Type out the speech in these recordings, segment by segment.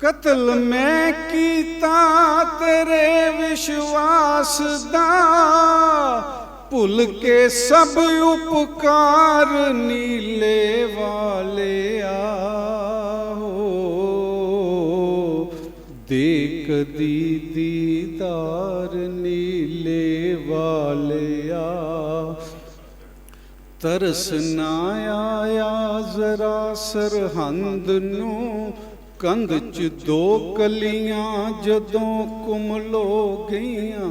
ਕਤਲ ਮੈਂ ਕੀਤਾ, ਤੇਰੇ ਵਿਸ਼ਵਾਸ ਦਾ। ਭੁੱਲ ਕੇ ਸਭ ਉਪਕਾਰ ਨੀਲੇ ਵਾਲਿਆ ਹੋ ਦੇਖ ਦੀ ਦੀਦਾਰ ਨੀਲੇ ਵਾਲਿਆ ਤਰਸ ਨਾ ਆਇਆ ਜ਼ਰਾ ਸਰਹੰਦ ਨੂੰ। ਕੰਧ 'ਚ ਦੋ ਕਲੀਆਂ ਜਦੋਂ ਕੁਮਲੋ ਗਈਆਂ,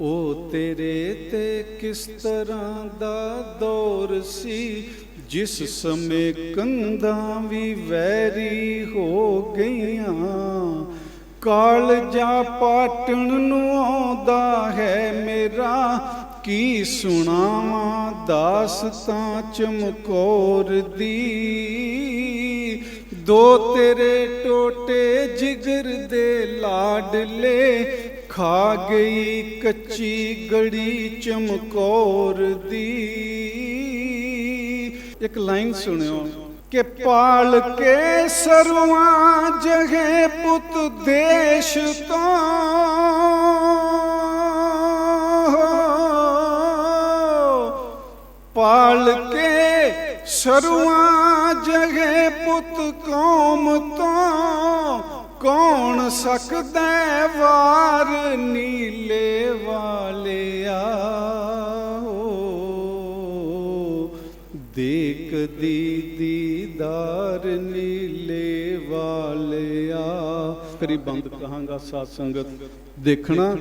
ਉਹ ਤੇਰੇ ਤੇ ਕਿਸ ਤਰ੍ਹਾਂ ਦਾ ਦੌਰ ਸੀ? ਜਿਸ ਸਮੇਂ ਕੰਧਾਂ ਵੀ ਵੈਰੀ ਹੋ ਗਈਆਂ, ਕਾਲਜਾ ਪਾਟਣ ਨੂੰ ਆਉਂਦਾ ਹੈ ਮੇਰਾ, ਕੀ ਸੁਣਾਵਾਂ ਦਾਸਤਾਂ ਚਮਕੌਰ ਦੀ? ਦੋ ਤੇਰੇ ਟੋਟੇ ਜਿਗਰ ਦੇ ਲਾਡਲੇ, ਖਾ ਗਈ ਕੱਚੀ ਗੜੀ ਚਮਕੌਰ ਦੀ। ਇੱਕ ਲਾਈਨ ਸੁਣਿਓ ਕਿ ਪਾਲ ਕੇ ਸਰਵਾਂ ਜਗੇ ਪੁੱਤ ਦੇਸ਼ ਤੋਂ। ਪਾਲ ਕੇ ਸਰਵਾਂ ਜਗੇ ਪੁੱਤ ਕੌਮ ਤੋਂ ਕੌਣ ਸਕਦਾ ਵਾਰ ਨੀਲੇ ਵਾਲਿਆ? ਦੇਖ ਦੀ ਦੀਦਾਰ ਨੀਲੇ ਵਾਲਿਆ। ਕਰੀ ਬੰਦ ਕਹਾਂਗਾ ਸਾਧ ਸੰਗਤ ਦੇਖਣਾ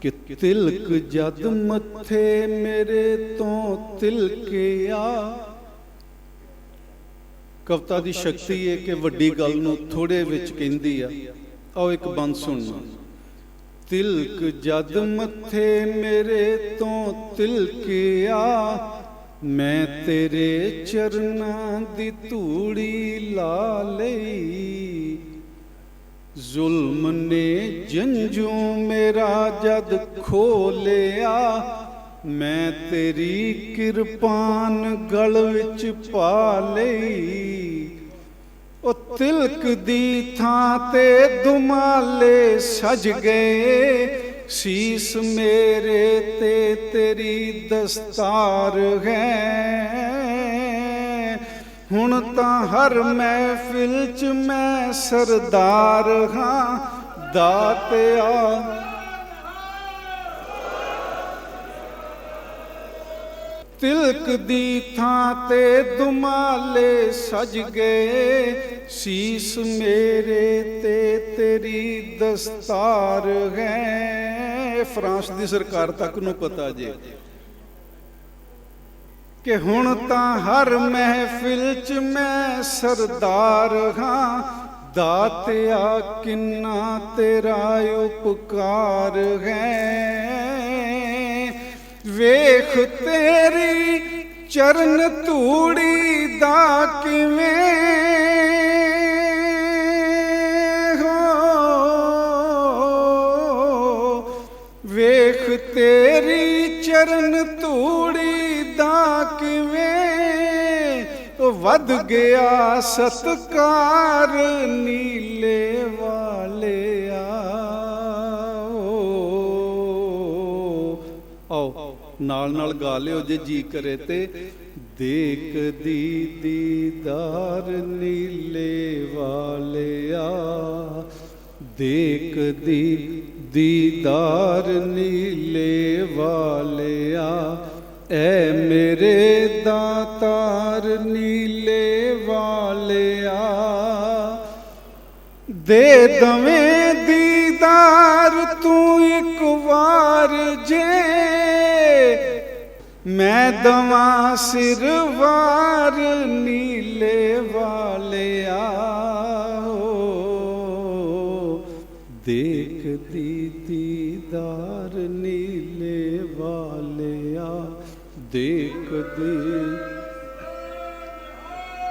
ਕਿ ਤਿਲਕ ਜਦ ਮੱਥੇ ਮੇਰੇ ਤੋਂ ਤਿਲਕਿਆ। ਕਵਤਾ ਦੀ ਸ਼ਕਤੀ ਹੈ ਕਿ ਵੱਡੀ ਗੱਲ ਨੂੰ ਥੋੜੇ ਵਿੱਚ ਕਹਿੰਦੀ ਆ। ਆਓ ਇੱਕ ਬੰਦ ਸੁਣਨਾ। ਤਿਲਕ ਜਦ ਮੱਥੇ ਮੇਰੇ ਤੋਂ ਤਿਲਕਿਆ, ਮੈਂ ਤੇਰੇ ਚਰਨਾਂ ਦੀ ਧੂੜੀ ਲਾ ਲਈ। ਜ਼ੁਲਮ ਨੇ ਜੰਜੂ ਮੇਰਾ ਜਦ ਖੋਲਿਆ ਮੈਂ ਤੇਰੀ ਕਿਰਪਾਨ ਗਲ ਵਿੱਚ ਪਾ ਲਈ। ਉਹ ਤਿਲਕ ਦੀ ਥਾਂ ਤੇ ਦੁਮਾਲੇ ਸਜ ਗਏ। ਸੀਸ ਮੇਰੇ ਤੇ ਤੇਰੀ ਦਸਤਾਰ ਹੈ। ਹੁਣ ਤਾਂ ਹਰ ਮਹਿਫਿਲ ਚ ਮੈਂ ਸਰਦਾਰ ਹਾਂ। ਦਾਤਿਆ ਤਿਲਕ ਦੀ ਥਾਂ ਤੇ ਦੁਮਾਲੇ ਸਜ ਗਏ। ਸੀਸ ਮੇਰੇ ਤੇ ਤੇਰੀ ਦਸਤਾਰ ਹੈ। ਫਰਾਂਸ ਦੀ ਸਰਕਾਰ ਤੱਕ ਨੂੰ ਪਤਾ ਜੇ ਕਿ ਹੁਣ ਤਾਂ ਹਰ ਮਹਿਫਿਲ ਚ ਮੈਂ ਸਰਦਾਰ ਹਾਂ। ਦਾਤਿਆ ਕਿੰਨਾ ਤੇਰਾ ਉਪਕਾਰ ਹੈ। ਵੇਖ ਤੇਰੀ ਚਰਨ ਧੂੜੀ ਦਾ ਕਿਵੇਂ ਹੋ ਵੇਖ ਤੇਰੀ ਚਰਨ ਧੂੜੀ ਦਾ ਕਿਵੇਂ ਵੱਧ ਗਿਆ ਸਤਕਾਰ ਨੀਲੇ ਵਾਲਿਆ ਆਓ ਨਾਲ ਨਾਲ ਗਾ ਲਿਓ ਜੇ ਜੀ ਕਰੇ ਤੇ। ਦੇਖ ਦੀ ਦੀਦਾਰ ਨੀਲੇ ਵਾਲਿਆ। ਦੇਖਦੀ ਦੀਦਾਰ ਨੀਲੇ ਵਾਲਿਆ। ਐ ਮੇਰੇ ਦਾਤਾਰ ਨੀਲੇ ਵਾਲਿਆ। ਦੇ ਦਵੇਂ ਦੀਦਾਰ ਤੂੰ ਇੱਕ ਵਾਰ ਜੇ ਮੈਂ ਦਵਾ ਸਿਰ ਵਾਰ ਨੀਲੇ ਵਾਲਿਆ। ਦੇਖਦੀ ਦੀਦਾਰ ਨੀਲੇ ਵਾਲਿਆ। ਦੇਖਦੀ